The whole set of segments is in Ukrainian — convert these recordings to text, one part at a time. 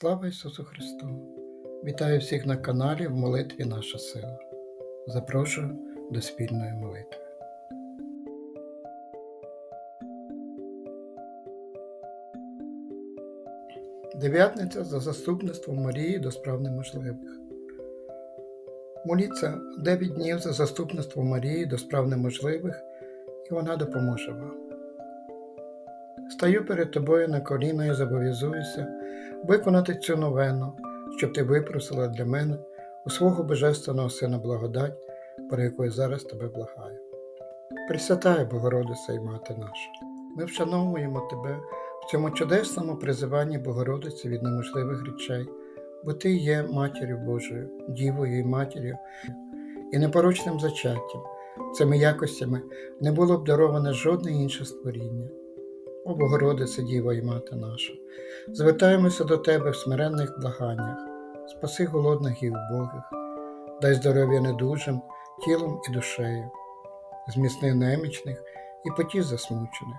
Слава Ісусу Христу! Вітаю всіх на каналі в молитві Наша сила. Запрошую до спільної молитви. Дев'ятниця за заступництвом Марії до справ неможливих. Моліться 9 днів за заступництвом Марії до справ неможливих, і вона допоможе вам. Стаю перед тобою на коліна і зобов'язуюся виконати цю новену, щоб ти випросила для мене у свого Божественного Сина благодать, про яку я зараз тебе благаю. Пресвятая Богородиця і Мати наша, ми вшановуємо тебе в цьому чудесному призиванні Богородиці від неможливих речей, бо ти є матір'ю Божою, Дівою і матір'ю і непорочним зачаттям. Цими якостями не було б дароване жодне інше створіння. О Богородице, Діва і Мати наша, звертаємося до Тебе в смиренних благаннях, спаси голодних і убогих, дай здоров'я недужим, тілом і душею, зміцни немічних і потів засмучених.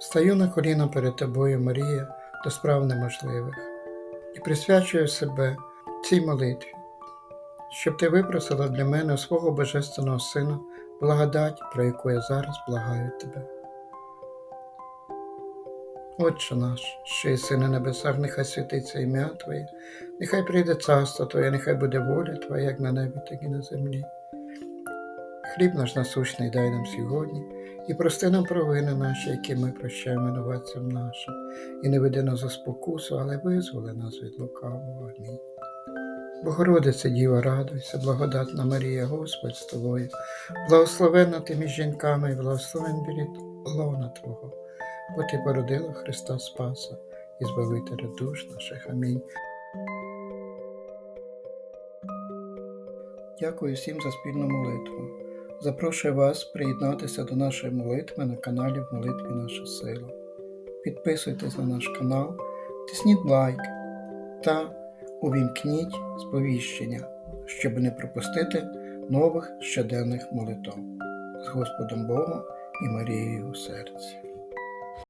Стаю на коліна перед Тобою, Марія, до справ неможливих, і присвячую себе цій молитві, щоб ти випросила для мене свого Божественного Сина благодать, про яку я зараз благаю Тебе. Отче наш, що єси на небесах, нехай святиться ім'я Твоє, нехай прийде царство Твоє, нехай буде воля Твоя, як на небі, так і на землі. Хліб наш насущний дай нам сьогодні, і прости нам провини наші, які ми прощаємо винуватцям нашим, і не веди нас за спокусу, але визволи нас від лукавого. Амінь. Богородице, Діва, радуйся, благодатна Марія, Господь з тобою, благословенна ти між жінками і благословен білід лона Твого бо ти породила Христа Спаса і Збавителя душ наших. Амінь. Дякую всім за спільну молитву. Запрошую вас приєднатися до нашої молитви на каналі в молитві Наша Сила. Підписуйтесь на наш канал, тисніть лайк та увімкніть сповіщення, щоб не пропустити нових щоденних молитв з Господом Богом і Марією у серці.